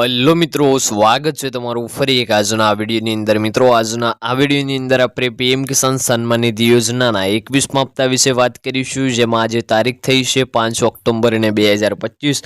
Hello મિત્રો, સ્વાગત છે તમારું ફરી એક આજના આ વિડીયોની અંદર. મિત્રો, આજના આ વિડીયોની અંદર આપણે પીએમ કિસાન સન્માન નિધિ યોજનાના એકવીસમા હપ્તા વિશે વાત કરીશું, જેમાં આજે તારીખ થઈ છે પાંચ ઓક્ટોબર અને બે હજાર પચીસ.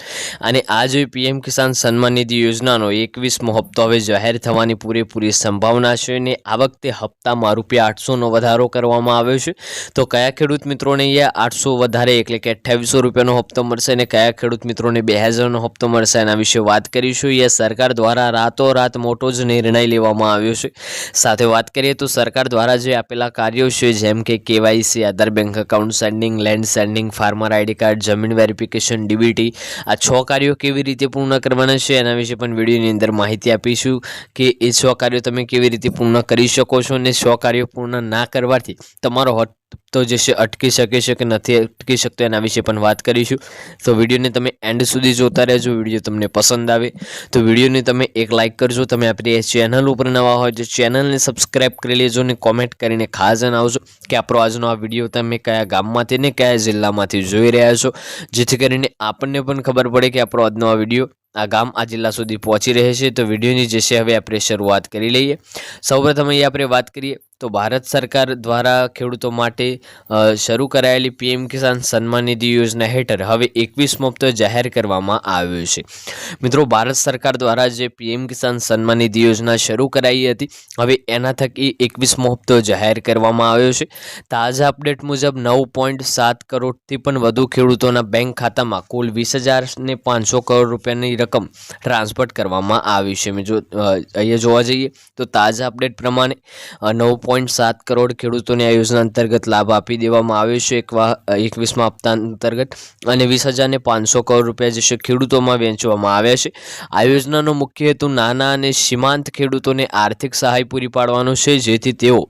અને આજે પીએમ કિસાન સન્માન નિધિ યોજનાનો એકવીસમો હપ્તો હવે જાહેર થવાની પૂરેપૂરી સંભાવના છે અને આ વખતે હપ્તામાં રૂપિયા આઠસોનો વધારો કરવામાં આવ્યો છે. તો કયા ખેડૂત મિત્રોને અહીંયા આઠસો વધારે એટલે કે અઠ્ઠાવીસો રૂપિયાનો હપ્તો મળશે અને કયા ખેડૂત મિત્રોને બે હજારનો હપ્તો મળશે એના વિશે વાત કરીશું. એ સરકાર દ્વારા રાતોરાત મોટો જ નિર્ણય લેવામાં આવ્યો છે. સાથે વાત કરીએ તો સરકાર દ્વારા જે આપેલા કાર્યો છે, જેમ કે KYC, Aadhaar bank account seeding, land seeding, farmer ID card, જમીન વેરિફિકેશન, ડીબીટી, આ છ કાર્યો કેવી રીતે પૂર્ણ કરવાના છે એના વિશે પણ વિડીયોની અંદર માહિતી આપીશું કે એ છ કાર્યો તમે કેવી રીતે પૂર્ણ કરી શકો છો અને છ કાર્યો પૂર્ણ ના કરવાથી તમારો હપ્તો જે છે, અટકી શકે છે કે નથી અટકી શકતો એના વિશે પણ વાત કરીશું. તો વિડીયોને તમે એન્ડ સુધી જોતા રહેજો. વીડિયો તમને પસંદ આવે તો વિડીયોને તમે એક લાઇક કરજો. તમે આપણી ચેનલ ઉપર નવા હોય તો ચેનલને સબસ્ક્રાઈબ કરી લેજો અને કોમેન્ટ કરીને ખાસ જણાવજો કે આપણો આજનો આ વીડિયો તમે કયા ગામમાંથી ને કયા જિલ્લામાંથી જોઈ રહ્યા છો. જેથી કરીને આપણને પણ ખબર પડે કે આપણો આજનો આ વીડિયો આ ગામ, આ જિલ્લા સુધી પહોંચી રહે છે. તો વિડીયોની જે છે, હવે આપણે શરૂઆત કરી લઈએ. સૌપ્રથમ અહીંયા આપણે વાત કરીએ તો ભારત સરકાર દ્વારા ખેડૂતો માટે શરૂ કરાયેલી પીએમ કિસાન સન્માન નિધિ યોજના હેઠળ હવે એકવીસમો હપ્તો જાહેર કરવામાં આવ્યો છે. મિત્રો, ભારત સરકાર દ્વારા જે પીએમ કિસાન સન્માન નિધિ યોજના શરૂ કરાઈ હતી, હવે એના થકી એકવીસમો હપ્તો જાહેર કરવામાં આવ્યો છે. તાજા અપડેટ મુજબ નવ પોઈન્ટ સાત કરોડથી પણ વધુ ખેડૂતોના બેંક ખાતામાં કુલ વીસ હજાર ને પાંચસો કરોડ રૂપિયાની રકમ ટ્રાન્સફર કરવામાં આવી છે. જો અહીંયા જોવા જઈએ તો તાજા અપડેટ પ્રમાણે નવ પોઈન્ટ સાત કરોડ ખેડૂતોને આ યોજના અંતર્ગત લાભ આપી દેવામાં આવ્યો છે. એક એકવીસમાં હપ્તા અંતર્ગત અને વીસ હજારને પાંચસો કરોડ રૂપિયા જે છે ખેડૂતોમાં વહેંચવામાં આવ્યા છે. આ યોજનાનો મુખ્ય હેતુ નાના અને સીમાંત ખેડૂતોને આર્થિક સહાય પૂરી પાડવાનો છે, જેથી તેઓ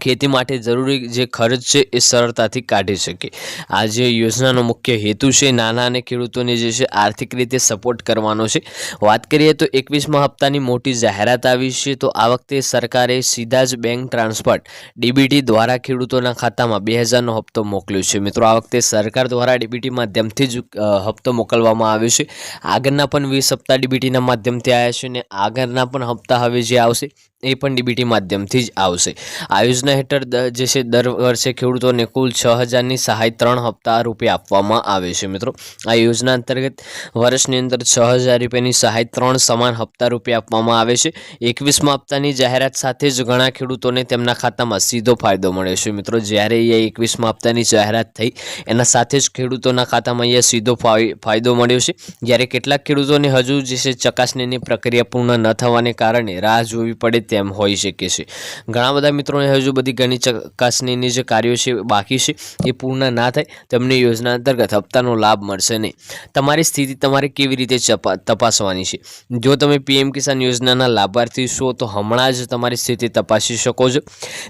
ખેતી માટે જરૂરી જે ખર્ચ છે એ સરળતાથી કાઢી શકે. આ જે યોજનાનો મુખ્ય હેતુ છે, નાના અને ખેડૂતોને જે છે આર્થિક રીતે સપોર્ટ કરવાનો છે. વાત કરીએ તો એકવીસમાં હપ્તાની મોટી જાહેરાત આવી છે, તો આ વખતે સરકારે સીધા જ બેંક ટ્રાન્સફર ડીબીટી દ્વારા ખેડૂતોના ખાતામાં બે હજારનો હપ્તો મોકલ્યો છે. મિત્રો, આ વખતે સરકાર દ્વારા ડીબીટી માધ્યમથી જ હપ્તો મોકલવામાં આવ્યો છે. આગળના પણ વીસ હપ્તા ડીબીટીના માધ્યમથી આવ્યા છે અને આગળના પણ હપ્તા હવે જે આવશે એ પણ ડીબીટી માધ્યમથી જ આવશે. આ યોજના હેઠળ જે છે, દર વર્ષે ખેડૂતોને કુલ છ હજારની સહાય ત્રણ હપ્તા રૂપે આપવામાં આવે છે, મિત્રો. આ યોજના અંતર્ગત વર્ષની અંદર છ હજાર રૂપિયાની સહાય ત્રણ સમાન હપ્તા રૂપે આપવામાં આવે છે. એકવીસમાં હપ્તાની જાહેરાત સાથે જ ઘણા ખેડૂતોને તેમના ખાતામાં સીધો ફાયદો મળે છે, મિત્રો. જ્યારે અહીંયા એકવીસમાં હપ્તાની જાહેરાત થઈ, એના સાથે જ ખેડૂતોના ખાતામાં અહીંયા સીધો ફાય- ફાયદો મળ્યો છે. જ્યારે કેટલાક ખેડૂતોને હજુ જે છે, ચકાસણીની પ્રક્રિયા પૂર્ણ ન થવાને કારણે રાહ જોવી પડે તેમ હોઈ શકે છે. ઘણા બધા મિત્રોને હજુ બધી ઘણી ચકાસણીની જે કાર્યો છે બાકી છે, એ પૂર્ણ ના થાય, તમને યોજના અંતર્ગત હપ્તાનો લાભ મળશે નહીં. તમારી સ્થિતિ તમારે કેવી રીતે તપાસવાની છે? જો તમે પીએમ કિસાન યોજનાના લાભાર્થી છો, તો હમણાં જ તમારી સ્થિતિ તપાસી શકો છો.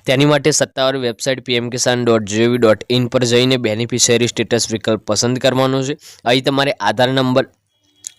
તેની માટે સત્તાવાર website PM Kisan dot GOV dot in પર જઈને બેનિફિશિયરી સ્ટેટસ વિકલ્પ પસંદ કરવાનો છે. અહીં તમારે આધાર નંબર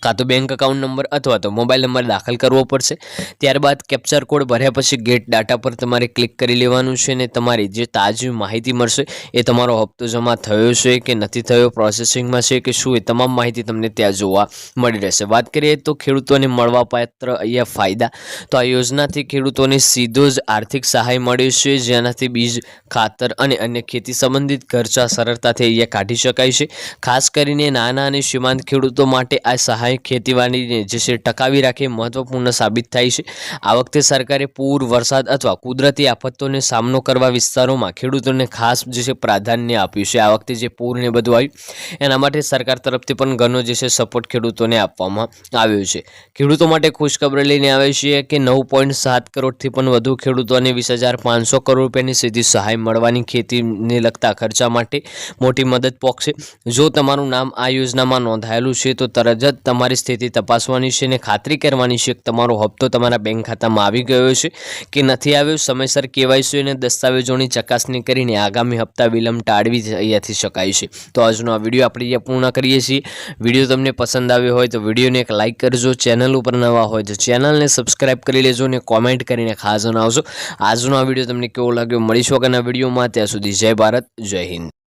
કાં તો બેંક એકાઉન્ટ નંબર અથવા તો મોબાઈલ નંબર દાખલ કરવો પડશે. ત્યારબાદ કેપ્ચર કોડ ભર્યા પછી ગેટ ડાટા પર તમારે ક્લિક કરી લેવાનું છે અને તમારી જે તાજી માહિતી મળશે એ તમારો હપ્તો જમા થયો છે કે નથી થયો પ્રોસેસિંગમાં છે કે શું એ તમામ માહિતી તમને ત્યાં જોવા મળી રહેશે. વાત કરીએ તો ખેડૂતોને મળવાપાત્ર અહીંયા ફાયદા. તો આ યોજનાથી ખેડૂતોને સીધો જ આર્થિક સહાય મળ્યો છે, જેનાથી બીજ, ખાતર અને અન્ય ખેતી સંબંધિત ખર્ચા સરળતાથી અહીંયા કાઢી શકાય છે. ખાસ કરીને નાના અને સીમાંત ખેડૂતો માટે આ સહાય ખેતીવાડીને જે છે ટકાવી રાખે મહત્વપૂર્ણ સાબિત થાય છે. આ વખતે સરકારે પૂર, વરસાદ અથવા કુદરતી આફતોને સામનો કરવા વિસ્તારોમાં ખેડૂતોને ખાસ જે પ્રાધાન્ય આપ્યું છે. આ વખતે જે પૂર ને બધું આવ્યું, એના માટે સરકાર તરફથી પણ ઘણો જે છે સપોર્ટ ખેડૂતોને આપવામાં આવ્યો છે. ખેડૂતો માટે ખુશખબર લઈને આવે છે કે નવ પોઈન્ટ સાત કરોડથી પણ વધુ ખેડૂતોને વીસ હજાર પાંચસો કરોડ રૂપિયાની સીધી સહાય મળવાની ખેતીને લગતા ખર્ચા માટે મોટી મદદ પહોંચશે જો તમારું નામ આ યોજનામાં નોંધાયેલું છે, તો તરત જ તમારી સ્થિતિ તપાસવાની છે અને ખાતરી કરવાની છે કે તમારો હપ્તો તમારા બેંક ખાતામાં આવી ગયો છે કે નથી આવ્યો? સમયસર કેવાયસી અને દસ્તાવેજોની ચકાસણી કરીને આગામી હપ્તા વિલંબ ટાળવી અહીંયાથી શકાય છે. તો આજનો આ વીડિયો આપણે અહીંયા પૂર્ણ કરીએ છીએ. વીડિયો તમને પસંદ આવ્યો હોય તો વિડીયોને એક લાઇક કરજો. ચેનલ ઉપર નવા હોય તો ચેનલને સબસ્ક્રાઇબ કરી લેજો અને કોમેન્ટ કરીને ખાસ જણાવજો. આજનો આ વીડિયો તમને કેવો લાગ્યો? મળીશું આગળના વિડીયોમાં. ત્યાં સુધી જય ભારત, જય હિન્દ.